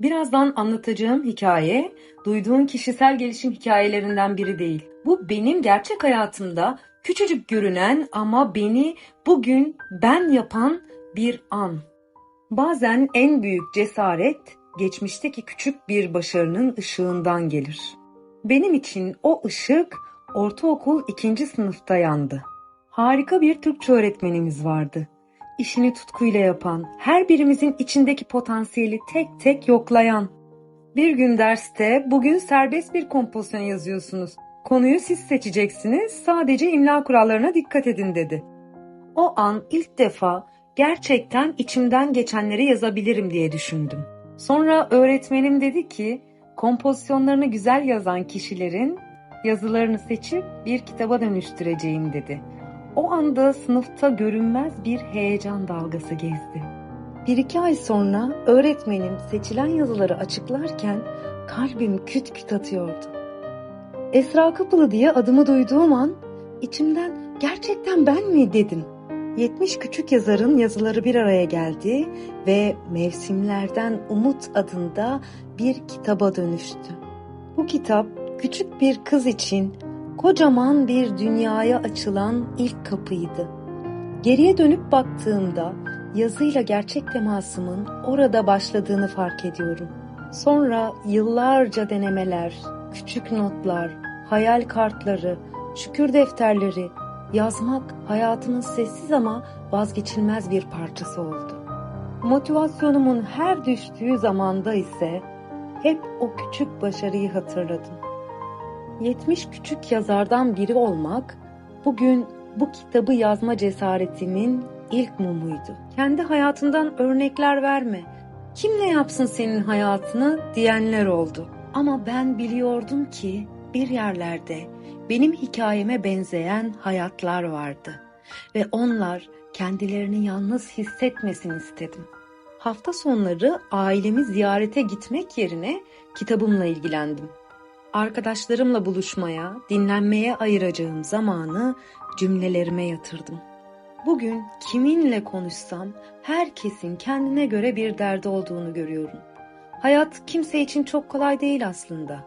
Birazdan anlatacağım hikaye, duyduğun kişisel gelişim hikayelerinden biri değil. Bu benim gerçek hayatımda küçücük görünen ama beni bugün ben yapan bir an. Bazen en büyük cesaret geçmişteki küçük bir başarının ışığından gelir. Benim için o ışık ortaokul ikinci sınıfta yandı. Harika bir Türkçe öğretmenimiz vardı. İşini tutkuyla yapan, her birimizin içindeki potansiyeli tek tek yoklayan. Bir gün derste bugün serbest bir kompozisyon yazıyorsunuz. Konuyu siz seçeceksiniz, sadece imla kurallarına dikkat edin dedi. O an ilk defa gerçekten içimden geçenleri yazabilirim diye düşündüm. Sonra öğretmenim dedi ki, kompozisyonlarını güzel yazan kişilerin yazılarını seçip bir kitaba dönüştüreceğim dedi. O anda sınıfta görünmez bir heyecan dalgası gezdi. Bir iki ay sonra öğretmenim seçilen yazıları açıklarken kalbim küt küt atıyordu. Esra Kapılı diye adımı duyduğum an içimden gerçekten ben mi dedim. 70 küçük yazarın yazıları bir araya geldi ve Mevsimlerden Umut adında bir kitaba dönüştü. Bu kitap küçük bir kız için kocaman bir dünyaya açılan ilk kapıydı. Geriye dönüp baktığımda yazıyla gerçek temasımın orada başladığını fark ediyorum. Sonra yıllarca denemeler, küçük notlar, hayal kartları, şükür defterleri, yazmak hayatımın sessiz ama vazgeçilmez bir parçası oldu. Motivasyonumun her düştüğü zamanda ise hep o küçük başarıyı hatırladım. 70 küçük yazardan biri olmak bugün bu kitabı yazma cesaretimin ilk mumuydu. Kendi hayatından örnekler verme. Kim ne yapsın senin hayatını diyenler oldu. Ama ben biliyordum ki bir yerlerde benim hikayeme benzeyen hayatlar vardı ve onlar kendilerini yalnız hissetmesin istedim. Hafta sonları ailemi ziyarete gitmek yerine kitabımla ilgilendim. Arkadaşlarımla buluşmaya, dinlenmeye ayıracağım zamanı cümlelerime yatırdım. Bugün kiminle konuşsam herkesin kendine göre bir derdi olduğunu görüyorum. Hayat kimse için çok kolay değil aslında.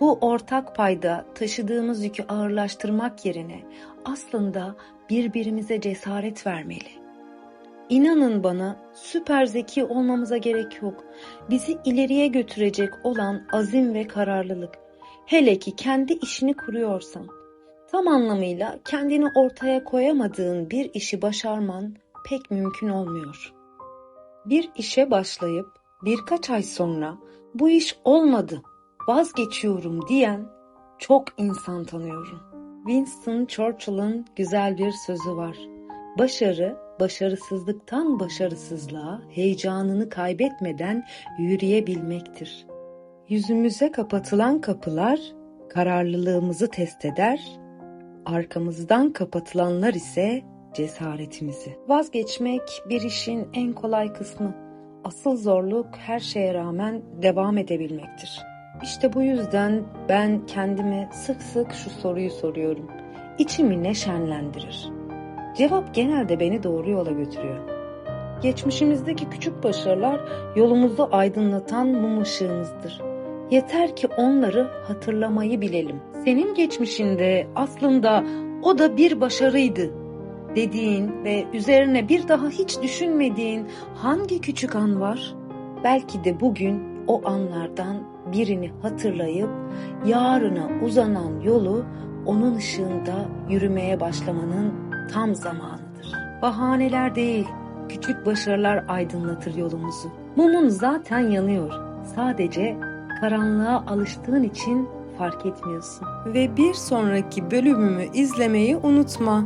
Bu ortak payda taşıdığımız yükü ağırlaştırmak yerine aslında birbirimize cesaret vermeli. İnanın bana süper zeki olmamıza gerek yok. Bizi ileriye götürecek olan azim ve kararlılık. Hele ki kendi işini kuruyorsan. Tam anlamıyla kendini ortaya koyamadığın bir işi başarman pek mümkün olmuyor. Bir işe başlayıp birkaç ay sonra bu iş olmadı, vazgeçiyorum diyen çok insan tanıyorum. Winston Churchill'ın güzel bir sözü var. Başarı, başarısızlıktan başarısızlığa heyecanını kaybetmeden yürüyebilmektir. Yüzümüze kapatılan kapılar kararlılığımızı test eder, arkamızdan kapatılanlar ise cesaretimizi. Vazgeçmek bir işin en kolay kısmı. Asıl zorluk her şeye rağmen devam edebilmektir. İşte bu yüzden ben kendime sık sık şu soruyu soruyorum. İçimi ne şenlendirir? Cevap genelde beni doğru yola götürüyor. Geçmişimizdeki küçük başarılar yolumuzu aydınlatan mum ışığımızdır. Yeter ki onları hatırlamayı bilelim. Senin geçmişinde aslında o da bir başarıydı dediğin ve üzerine bir daha hiç düşünmediğin hangi küçük an var? Belki de bugün o anlardan birini hatırlayıp yarına uzanan yolu onun ışığında yürümeye başlamanın tam zamanıdır. Bahaneler değil, küçük başarılar aydınlatır yolumuzu. Mumun zaten yanıyor. Sadece karanlığa alıştığın için fark etmiyorsun. Ve bir sonraki bölümümü izlemeyi unutma.